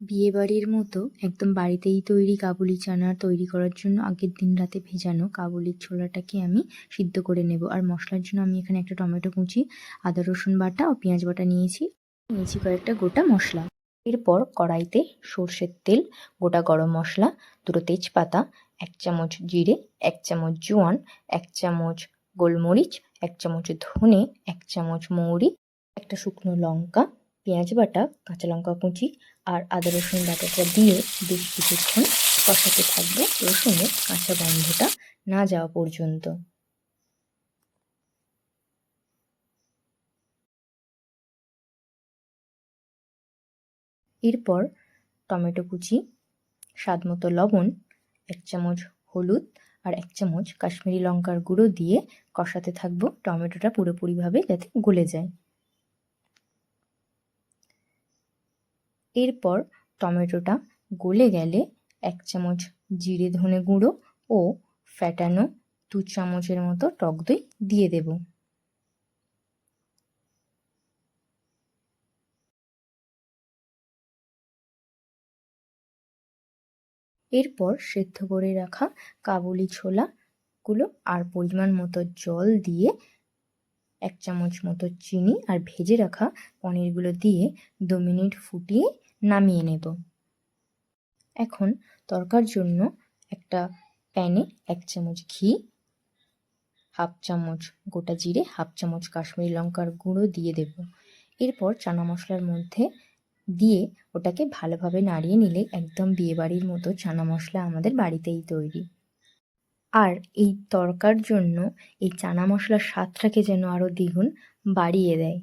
বিয়েবাড়ির মতো একদম বাড়িতেই তৈরি কাবুলি চানা তৈরি করার জন্য আগের দিন রাতে ভেজানো কাবুলির ছোলাটাকে আমি সিদ্ধ করে নেব। আর মশলার জন্য আমি এখানে একটা টমেটো কুচি, আদা রসুন বাটা ও পেঁয়াজ বাটা নিয়েছি। নিয়েছি কয়েকটা গোটা মশলা। এরপর কড়াইতে সর্ষের তেল, গোটা গরম মশলা, দুটো তেজপাতা, এক চামচ জিরে, এক চামচ জোয়ান, এক চামচ গোলমরিচ, এক চামচ ধনে, এক চামচ মৌরি, একটা শুকনো লঙ্কা পেঁয়াজ বাটা, কাঁচা লঙ্কা কুচি আর আদা রসুন বাটাটা দিয়ে বেশ কিছুক্ষণ কষাতে থাকব রসুনের কাঁচা গন্ধটা না যাওয়া পর্যন্ত। এরপর টমেটো কুচি স্বাদ মতো লবণ, এক চামচ হলুদ আর এক চামচ কাশ্মীরি লঙ্কার গুঁড়ো দিয়ে কষাতে থাকব। টমেটোটা পুরোপুরিভাবে যাতে গলে যায়। এরপর টমেটোটা গলে গেলে এক চামচ জিরে ধনে গুঁড়ো ও ফ্যাটানো দু চামচের মতো টক দই দিয়ে দেব। এরপর সেদ্ধ করে রাখা কাবুলি ছোলাগুলো আর পরিমাণ মতো জল দিয়ে এক চামচ মতো চিনি আর ভেজে রাখা পনিরগুলো দিয়ে দু মিনিট ফুটিয়ে নামিয়ে নেব। এখন তরকার জন্য একটা প্যানে এক চামচ ঘি, হাফ চামচ গোটা জিরে, হাফ চামচ কাশ্মীরি লঙ্কার গুঁড়ো দিয়ে দেব। এরপর চানা মশলার মধ্যে দিয়ে ওটাকে ভালোভাবে নাড়িয়ে নিলে একদম বিয়েবাড়ির মতো চানা মশলা আমাদের বাড়িতেই তৈরি। আর এই তরকার জন্য এই চানা মশলার স্বাদটাকে যেন আরও দ্বিগুণ বাড়িয়ে দেয়।